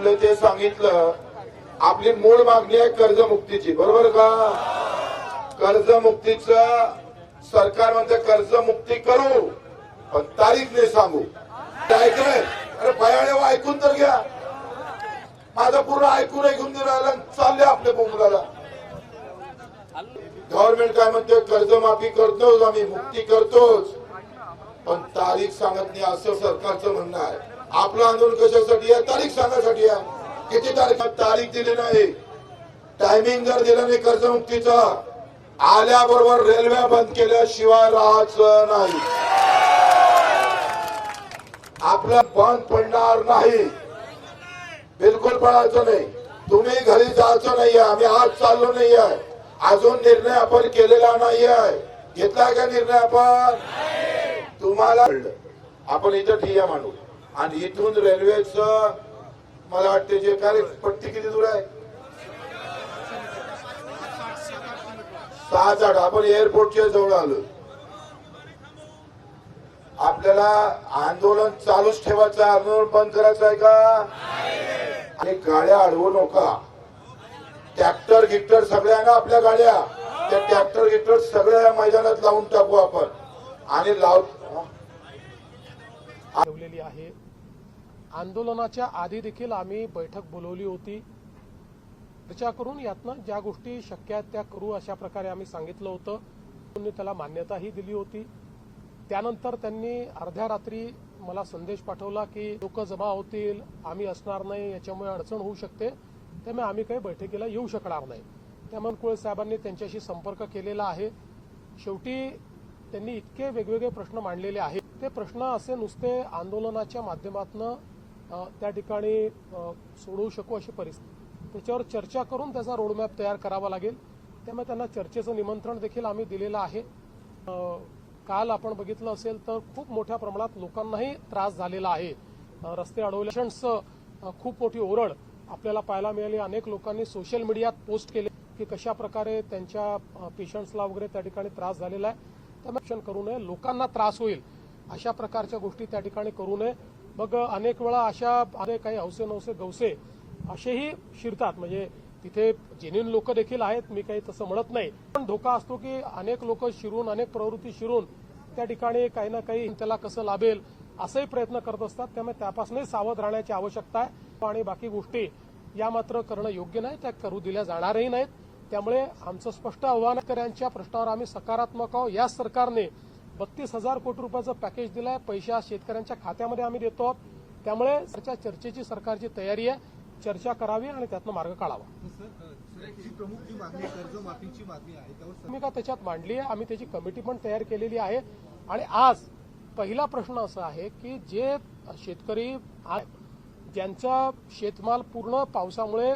बोलले ते सांगितलं. आपली मूळ मागणी आहे कर्जमुक्तीची. बरोबर का? कर्जमुक्तीचं सरकार म्हणते कर्जमुक्ती करू पण तारीख नाही सांगू. ऐकलंय? अरे भयाळे ऐकून तर घ्या. माझं पूर्ण ऐकून ऐकून राहिला राहिलं चालले आपल्या बोंबलाला गव्हर्नमेंट काय म्हणते? कर्जमाफी करतोच आम्ही मुक्ती करतोच. पण तारीख सांगत नाही असं सरकारचं म्हणणं आहे. आपलं आंदोलन कशासाठी आहे? तारीख सांगण्यासाठी किती तारीख तारीख दिली नाही. टायमिंग जर दिलं नाही कर्जमुक्तीचा आल्याबरोबर रेल्वे बंद केल्याशिवाय राहायचं नाही. आपलं बंद पडणार नाही. बिलकुल पडायचं नाही. तुम्ही घरी जायचं नाहीये. आम्ही आज चाललो नाहीये. अजून निर्णय आपण केलेला नाहीये. घेतलाय का निर्णय आपण? तुम्हाला आपण इथं ठिय्या मांडू. आणि इथून रेल्वेचं मला वाटते जे काय पट्टी किती दूर आहे? सहाच आठ आपण एअरपोर्टच्या जवळ आलो. आपल्याला आंदोलन चालूच ठेवायचं आहे, आंदोलन बंद करायचं आहे का? आणि गाड्या अडवू नका. ट्रॅक्टर गिक्टर सगळ्या ना आपल्या गाड्या? त्या ट्रॅक्टर गिक्टर सगळ्या या मैदानात लावून टाकू आपण. आणि लाव ठेवलेली आहे. आंदोलनाच्या आधी देखील आम्ही बैठक बोलवली होती. चर्चा करून यातनं ज्या गोष्टी शक्य आहेत त्या करू अशा प्रकारे आम्ही सांगितलं होतं. त्यांनी त्याला मान्यताही दिली होती. त्यानंतर त्यांनी अर्ध्या रात्री मला संदेश पाठवला की लोक जमा होतील आम्ही असणार नाही याच्यामुळे अडचण होऊ शकते. त्यामुळे आम्ही काही बैठकीला येऊ शकणार नाही. त्यामुळे कुळे साहेबांनी त्यांच्याशी संपर्क केलेला आहे. शेवटी त्यांनी इतके वेगवेगळे प्रश्न मांडलेले आहेत. ते प्रश्न असे नुसते आंदोलनाच्या माध्यमातून त्या ठिकाणी सोडवू शकू अशी परिस्थिती. त्याच्यावर चर्चा करून त्याचा रोडमॅप तयार करावा लागेल. त्यामुळे त्यांना चर्चेचं निमंत्रण देखील आम्ही दिलेलं आहे. काल आपण बघितलं असेल तर खूप मोठ्या प्रमाणात लोकांनाही त्रास झालेला आहे. रस्ते अडवले खूप मोठी ओरड आपल्याला पाहायला मिळाली. अनेक लोकांनी सोशल मीडियात पोस्ट केले की कशा प्रकारे त्यांच्या पेशंट्सला वगैरे त्या ठिकाणी त्रास झालेला आहे. त्यामुळे करू नये. लोकांना त्रास होईल. अशा प्रकारच्या गोष्टी त्या ठिकाणी करू नये. मग अनेक वेळा अशा अरे काही हौसे नवसे गवसे असेही शिरतात. म्हणजे तिथे जेन्युन लोक देखील आहेत मी काही तसं म्हणत नाही. पण धोका असतो की अनेक लोक शिरून अनेक प्रवृत्ती शिरून त्या ठिकाणी काही ना काही त्याला कसं लाभेल असेही प्रयत्न करत असतात. त्यामुळे त्यापासूनही सावध राहण्याची आवश्यकता आहे. आणि बाकी गोष्टी या मात्र करणं योग्य नाही त्या करू दिल्या जाणारही नाहीत. त्यामुळे आमचं स्पष्ट आव्हान शेतकऱ्यांच्या प्रश्नावर आम्ही सकारात्मक आहोत. या सरकारने बत्तीस हजार कोटी रुपयाचं पॅकेज दिलंय. पैसे आज शेतकऱ्यांच्या खात्यामध्ये आम्ही देतो आहोत. त्यामुळे चर्चेची सरकारची तयारी आहे. चर्चा करावी आणि त्यातनं मार्ग काढावा. सर का भूमिका त्याच्यात मांडली आहे? आम्ही त्याची कमिटी पण तयार केलेली आहे. आणि आज पहिला प्रश्न असा आहे की जे शेतकरी ज्यांचा शेतमाल पूर्ण पावसामुळे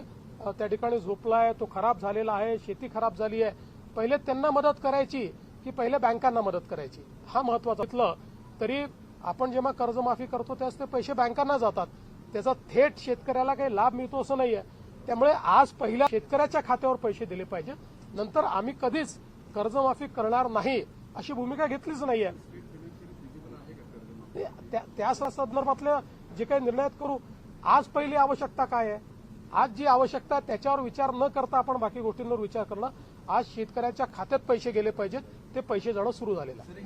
त्या ठिकाणी झोपला आहे तो खराब झालेला आहे शेती खराब झाली आहे पहिले त्यांना मदत करायची. की पहिले बँकांना मदत करायची. हा महत्त्वाचा असलं तरी आपण जेव्हा कर्जमाफी करतो त्यास ते पैसे बँकांना जातात. त्याचा थेट शेतकऱ्याला काही लाभ मिळतो असं नाहीये. त्यामुळे आज पहिल्या शेतकऱ्याच्या खात्यावर पैसे दिले पाहिजे. नंतर आम्ही कधीच कर्जमाफी करणार नाही अशी भूमिका घेतलीच नाहीये. त्या त्या संदर्भातले जे काही निर्णय करू. आज पहिली आवश्यकता काय आहे? आज जी आवश्यकता त्याच्यावर विचार न करता आपण बाकी गोष्टींवर विचार करणं आज शेतकऱ्याच्या खात्यात पैसे गेले पाहिजेत ते पैसे जडं सुरू झालेलं आहे.